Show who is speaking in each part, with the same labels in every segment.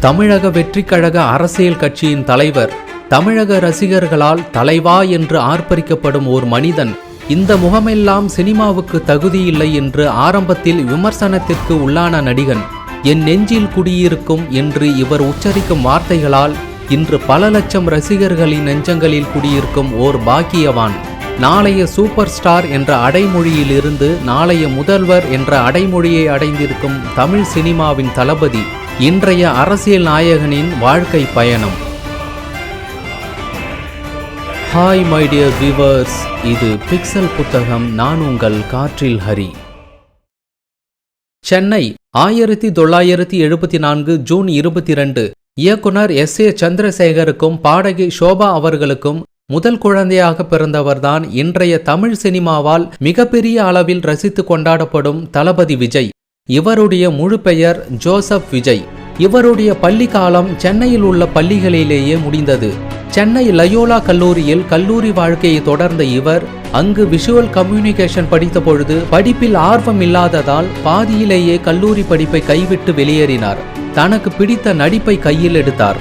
Speaker 1: தமிழக வெற்றிக்கழக அரசியல் கட்சியின் தலைவர் தமிழக ரசிகர்களால் தலைவா என்று ஆர்ப்பரிக்கப்படும் ஒரு மனிதன் இந்த முகமெல்லாம் சினிமாவுக்கு தகுதியில்லை என்று ஆரம்பத்தில் விமர்சனத்திற்கு உள்ளான நடிகன். என் நெஞ்சில் குடியிருக்கும் என்று இவர் உச்சரிக்கும் வார்த்தைகளால் இன்று பல லட்சம் ரசிகர்களின் நெஞ்சங்களில் குடியிருக்கும் ஓர் பாக்கியவான். நாளைய சூப்பர் ஸ்டார் என்ற அடைமொழியிலிருந்து நாளைய முதல்வர் என்ற அடைமொழியை அடைந்திருக்கும் தமிழ் சினிமாவின் தளபதி இன்றைய அரசியல் நாயகனின் வாழ்க்கை பயணம். ஹாய் மை டியர் வியூவர்ஸ் இது பிக்சல் புத்தகம் நான் உங்கள் காற்றில் ஹரி. சென்னை ஆயிரத்தி தொள்ளாயிரத்தி எழுபத்தி நான்கு ஜூன் இருபத்தி ரெண்டு இயக்குனர் எஸ். ஏ. சந்திரசேகருக்கும் பாடகி ஷோபா அவர்களுக்கும் முதல் குழந்தையாக பிறந்தவர்தான் இன்றைய தமிழ் சினிமாவால் மிகப்பெரிய அளவில் ரசித்து கொண்டாடப்படும் தளபதி விஜய். இவருடைய முழு பெயர் ஜோசப் விஜய். இவருடைய பள்ளி காலம் சென்னையில் உள்ள பள்ளிகளிலேயே முடிந்தது. சென்னை லயோலா கல்லூரியில் கல்லூரி வாழ்க்கையை தொடர்ந்த இவர் அங்கு விஷுவல் கம்யூனிகேஷன் படித்த பொழுது படிப்பில் ஆர்வம் இல்லாததால் பாதியிலேயே கல்லூரி படிப்பை கைவிட்டு வெளியேறினார். தனக்கு பிடித்த நடிப்பை கையில் எடுத்தார்.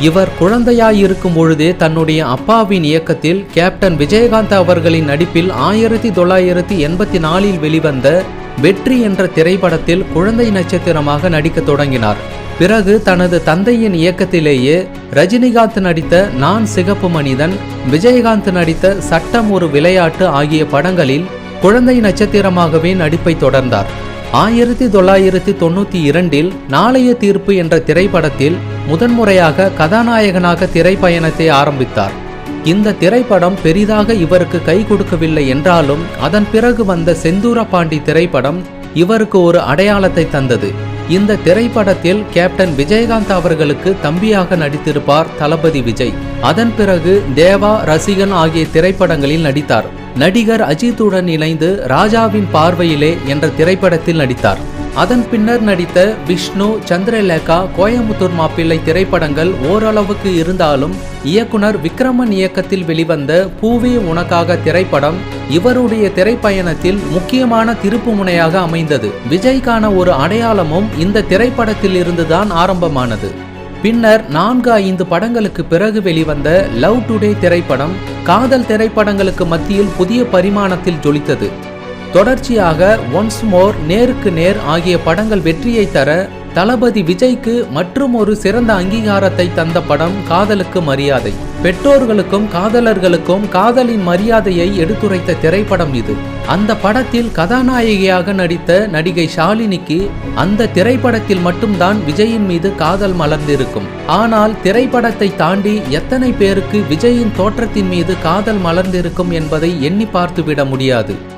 Speaker 1: இவர் குழந்தையாயிருக்கும் பொழுதே தன்னுடைய அப்பாவின் இயக்கத்தில் கேப்டன் விஜயகாந்த் அவர்களின் நடிப்பில் ஆயிரத்தி தொள்ளாயிரத்தி எண்பத்தி நாலில் வெளிவந்த வெற்றி என்ற திரைப்படத்தில் குழந்தை நட்சத்திரமாக நடிக்க தொடங்கினார். பிறகு தனது தந்தையின் இயக்கத்திலேயே ரஜினிகாந்த் நடித்த நான் சிகப்பு மனிதன் விஜயகாந்த் நடித்த சட்டம் ஒரு விளையாட்டு ஆகிய படங்களில் குழந்தை நட்சத்திரமாகவே நடிப்பை தொடர்ந்தார். ஆயிரத்தி தொள்ளாயிரத்தி தொண்ணூற்றி இரண்டில் நாளைய தீர்ப்பு என்ற திரைப்படத்தில் முதன்முறையாக கதாநாயகனாக திரைப்பயணத்தை ஆரம்பித்தார். இந்த திரைப்படம் பெரிதாக இவருக்கு கை கொடுக்கவில்லை என்றாலும் அதன் பிறகு வந்த செந்தூர பாண்டி திரைப்படம் இவருக்கு ஒரு அடையாளத்தை தந்தது. இந்த திரைப்படத்தில் கேப்டன் விஜயகாந்த் அவர்களுக்கு தம்பியாக நடித்திருப்பார் தளபதி விஜய். அதன் பிறகு தேவா ரசிகன் ஆகிய திரைப்படங்களில் நடித்தார். நடிகர் அஜித்துடன் இணைந்து ராஜாவின் பார்வையிலே என்ற திரைப்படத்தில் நடித்தார். அதன் பின்னர் நடித்த விஷ்ணு சந்திரலேகா கோயம்புத்தூர் மாப்பிள்ளை திரைப்படங்கள் ஓரளவுக்கு இருந்தாலும் இயக்குனர் விக்ரமன் இயக்கத்தில் வெளிவந்த பூவே உனக்காக திரைப்படம் இவருடைய திரைப்பயணத்தில் முக்கியமான திருப்புமுனையாக அமைந்தது. விஜய்க்கான ஒரு அடையாளமும் இந்த திரைப்படத்தில் இருந்துதான் ஆரம்பமானது. பின்னர் நான்கு ஐந்து படங்களுக்கு பிறகு வெளிவந்த லவ் டுடே திரைப்படம் காதல் திரைப்படங்களுக்கு மத்தியில் புதிய பரிமாணத்தில் ஜொலித்தது. தொடர்ச்சியாக ஒன்ஸ் மோர் நேருக்கு நேர் ஆகிய படங்கள் வெற்றியை தர தளபதி விஜய்க்கு மற்றும் ஒரு சிறந்த அங்கீகாரத்தை தந்த படம் காதலுக்கு மரியாதை. பெற்றோர்களுக்கும் காதலர்களுக்கும் காதலின் மரியாதையை எடுத்துரைத்த திரைப்படம் இது. அந்த படத்தில் கதாநாயகியாக நடித்த நடிகை ஷாலினிக்கு அந்த திரைப்படத்தில் மட்டும்தான் விஜயின் மீது காதல் மலர்ந்திருக்கும். ஆனால் திரைப்படத்தை தாண்டி எத்தனை பேருக்கு விஜயின் தோற்றத்தின் மீது காதல் மலர்ந்திருக்கும் என்பதை எண்ணி பார்த்துவிட முடியாது.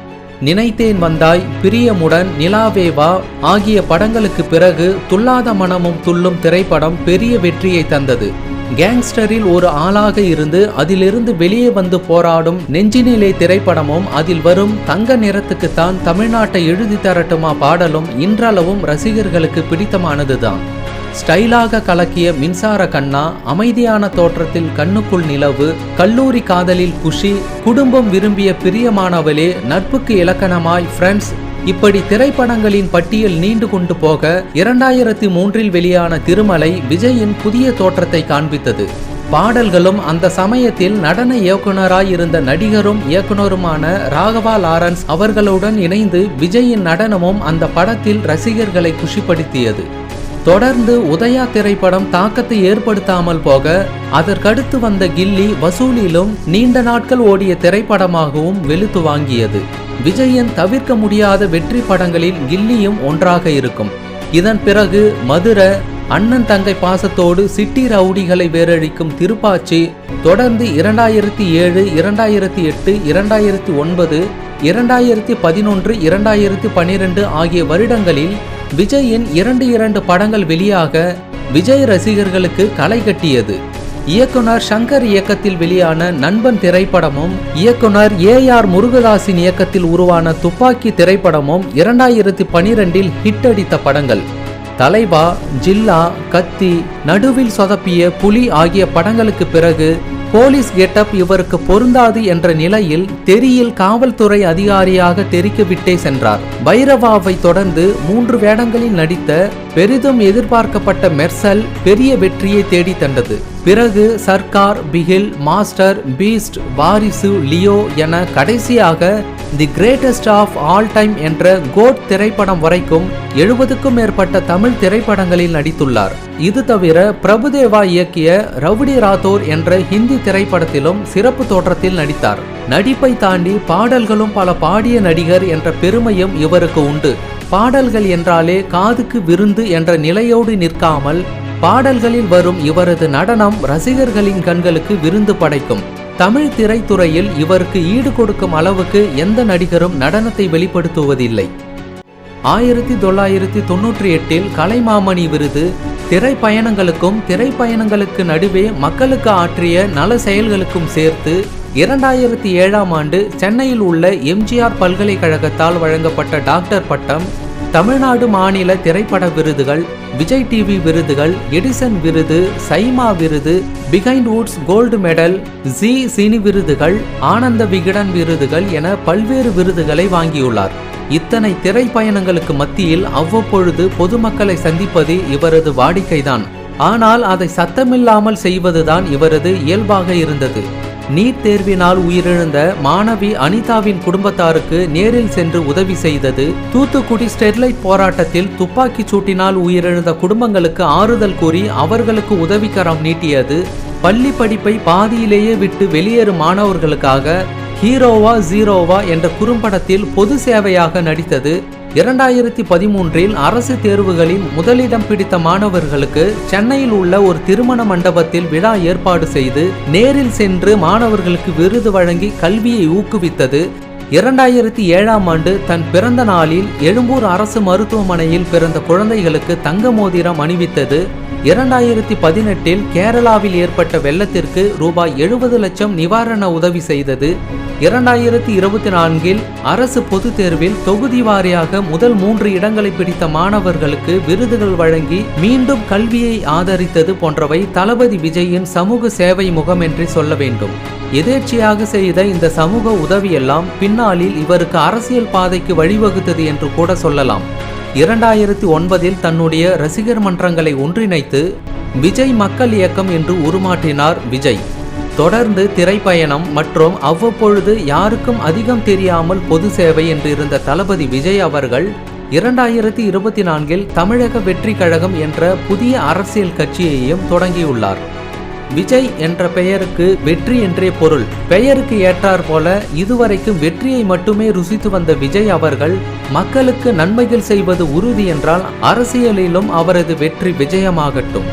Speaker 1: நினைத்தேன் வந்தாய் பிரியமுடன் நிலாவேவா ஆகிய படங்களுக்கு பிறகு துல்லாத மனமும் துள்ளும் திரைப்படம் பெரிய வெற்றியை தந்தது. கேங்ஸ்டரில் ஒரு ஆளாக இருந்து அதிலிருந்து வெளியே வந்து போராடும் நெஞ்சினிலே திரைப்படமும் அதில் வரும் தங்க நிறத்துக்குத்தான் தமிழ்நாட்டை எழுதி தரட்டுமா பாடலும் இன்றளவும் ரசிகர்களுக்கு பிடித்தமானதுதான். ஸ்டைலாக கலக்கிய மின்சார கண்ணா அமைதியான தோற்றத்தில் கண்ணுக்குள் நிலவு கல்லூரி காதலில் குஷி குடும்பம் விரும்பிய பிரியமானவளே நட்புக்கு இலக்கணமாய் ஃப்ரெண்ட்ஸ் இப்படி திரைப்படங்களின் பட்டியல் நீண்டு கொண்டு போக இரண்டாயிரத்தி மூன்றில் வெளியான திருமலை விஜயின் புதிய தோற்றத்தை காண்பித்தது. பாடல்களும் அந்த சமயத்தில் நடன இயக்குனராய் இருந்த நடிகரும் இயக்குனருமான ராகவா லாரன்ஸ் அவர்களுடன் இணைந்து விஜயின் நடனமும் அந்த படத்தில் ரசிகர்களை குஷிப்படுத்தியது. தொடர்ந்து உதயா திரைப்படம் தாக்கத்தை ஏற்படுத்தாமல் போக அதற்கடுத்து வந்த கில்லி வசூலிலும் நீண்ட நாட்கள் ஓடிய திரைப்படமாகவும் வெளுத்து வாங்கியது. விஜயன் தவிர்க்க முடியாத வெற்றி படங்களில் கில்லியும் ஒன்றாக இருக்கும். இதன் பிறகு மதுரை அண்ணன் தங்கை பாசத்தோடு சிட்டி ரவுடிகளை வேரழிக்கும் திருப்பாச்சி தொடர்ந்து இரண்டாயிரத்தி ஏழு இரண்டாயிரத்தி எட்டு இரண்டாயிரத்தி ஒன்பது இரண்டாயிரத்தி பதினொன்று இரண்டாயிரத்தி பனிரெண்டு ஆகிய வருடங்களில் விஜயின் இரண்டு இரண்டு படங்கள் வெளியாக விஜய் ரசிகர்களுக்கு களை கட்டியது. இயக்குனர் சங்கர் இயக்கத்தில் வெளியான நண்பன் திரைப்படமும் இயக்குனர் ஏ ஆர் முருகதாசின் இயக்கத்தில் உருவான துப்பாக்கி திரைப்படமும் இரண்டாயிரத்தி பனிரெண்டில் ஹிட் அடித்த படங்கள். தலைவா ஜில்லா கத்தி நடுவில் சொதப்பிய புலி ஆகிய படங்களுக்கு பிறகு போலீஸ் கெட்டப் இவருக்கு பொருந்தாது என்ற நிலையில் தெரியில் காவல்துறை அதிகாரியாக தெரிக்க விட்டே சென்றார். பைரவாவை தொடர்ந்து மூன்று வேடங்களில் நடித்த பெரிதும் எதிர்பார்க்கப்பட்ட மெர்சல் பெரிய வெற்றியை தேடி தந்தது. பிறகு Sarkar Bigil Master Beast Varisu Leo என கடைசியாக the greatest of all time என்ற கோட் திரைப்படம் வரைக்கும் எழுபதுக்கும் மேற்பட்ட தமிழ் திரைப்படங்களில் நடித்துள்ளார். இது தவிர பிரபுதேவா இயக்கிய ரவுடி ராத்தோர் என்ற ஹிந்தி திரைப்படத்திலும் சிறப்பு தோற்றத்தில் நடித்தார். நடிப்பை தாண்டி பாடல்களும் பல பாடிய நடிகர் என்ற பெருமையும் இவருக்கு உண்டு. பாடல்கள் என்றாலே காதுக்கு விருந்து என்ற நிலையோடு நிற்காமல் பாடல்களில் வரும் இவரது நடனம் ரசிகர்களின் கண்களுக்கு விருந்து படைக்கும். தமிழ் திரைத்துறையில் இவருக்கு ஈடு கொடுக்கும் அளவுக்கு எந்த நடிகரும் நடனத்தை வெளிப்படுத்துவதில்லை. ஆயிரத்தி தொள்ளாயிரத்தி தொன்னூற்றி எட்டில் கலைமாமணி விருது திரைப்பயணங்களுக்கும் திரைப்பயணங்களுக்கு நடுவே மக்களுக்கு ஆற்றிய நல செயல்களுக்கும் சேர்த்து இரண்டாயிரத்தி ஏழாம் ஆண்டு சென்னையில் உள்ள எம்ஜிஆர் பல்கலைக்கழகத்தால் வழங்கப்பட்ட டாக்டர் பட்டம் தமிழ்நாடு மாநில திரைப்பட விருதுகள் விஜய் டிவி விருதுகள் எடிசன் விருது சைமா விருது Behindwoods gold medal Zee cine விருதுகள் ஆனந்த விகடன் விருதுகள் என பல்வேறு விருதுகளை வாங்கியுள்ளார். இத்தனை திரைப்பயணங்களுக்கு மத்தியில் அவ்வப்பொழுது பொதுமக்களை சந்திப்பது இவரது வாடிக்கைதான். ஆனால் அதை சத்தமில்லாமல் செய்வதுதான் இவரது இயல்பாக இருந்தது. நீட் தேர்வினால் உயிரிழந்த மாணவி அனிதாவின் குடும்பத்தாருக்கு நேரில் சென்று உதவி செய்தது. தூத்துக்குடி ஸ்டெர்லைட் போராட்டத்தில் துப்பாக்கிச் சூட்டினால் உயிரிழந்த குடும்பங்களுக்கு ஆறுதல் கூறி அவர்களுக்கு உதவிக்கரம் நீட்டியது. பள்ளி படிப்பை பாதியிலேயே விட்டு வெளியேறும் மாணவர்களுக்காக ஹீரோவா ஜீரோவா என்ற குறும்படத்தில் பொது சேவையாக நடித்தது. இரண்டாயிரத்தி பதிமூன்றில் அரசு தேர்வுகளில் முதலிடம் பிடித்த மாணவர்களுக்கு சென்னையில் உள்ள ஒரு திருமண மண்டபத்தில் விழா ஏற்பாடு செய்து நேரில் சென்று மாணவர்களுக்கு விருது வழங்கி கல்வியை ஊக்குவித்தது. இரண்டாயிரத்தி ஏழாம் ஆண்டு தன் பிறந்த நாளில் எழும்பூர் அரசு மருத்துவமனையில் பிறந்த குழந்தைகளுக்கு தங்க மோதிரம் அணிவித்தது. இரண்டாயிரத்தி பதினெட்டில் கேரளாவில் ஏற்பட்ட வெள்ளத்திற்கு ரூபாய் எழுபது லட்சம் நிவாரண உதவி செய்தது. இரண்டாயிரத்தி இருபத்தி நான்கில் அரசு பொதுத் தேர்வில் தொகுதி வாரியாக முதல் மூன்று இடங்களை பிடித்த மாணவர்களுக்கு விருதுகள் வழங்கி மீண்டும் கல்வியை ஆதரித்தது போன்றவை தளபதி விஜயின் சமூக சேவை முகம் என்று சொல்ல வேண்டும். எதேர்ச்சியாக செய்த இந்த சமூக உதவியெல்லாம் பின்னாளில் இவருக்கு அரசியல் பாதைக்கு வழிவகுத்தது என்று கூட சொல்லலாம். இரண்டாயிரத்தி ஒன்பதில் தன்னுடைய ரசிகர் மன்றங்களை ஒன்றிணைத்து விஜய் மக்கள் இயக்கம் என்று உருமாற்றினார் விஜய். தொடர்ந்து திரைப்பயணம் மற்றும் அவ்வப்பொழுது யாருக்கும் அதிகம் தெரியாமல் பொது சேவை என்று இருந்த தளபதி விஜய் அவர்கள் இரண்டாயிரத்தி இருபத்தி நான்கில் தமிழக வெற்றி கழகம் என்ற புதிய அரசியல் கட்சியையும் தொடங்கியுள்ளார். விஜய் என்ற பெயருக்கு வெற்றி என்றே பொருள். பெயருக்கு ஏற்றார் போல இதுவரைக்கும் வெற்றியை மட்டுமே ருசித்து வந்த விஜய் அவர்கள் மக்களுக்கு நன்மைகள் செய்வது உறுதி என்றால் அரசியலிலும் அவரது வெற்றி விஜயமாகட்டும்.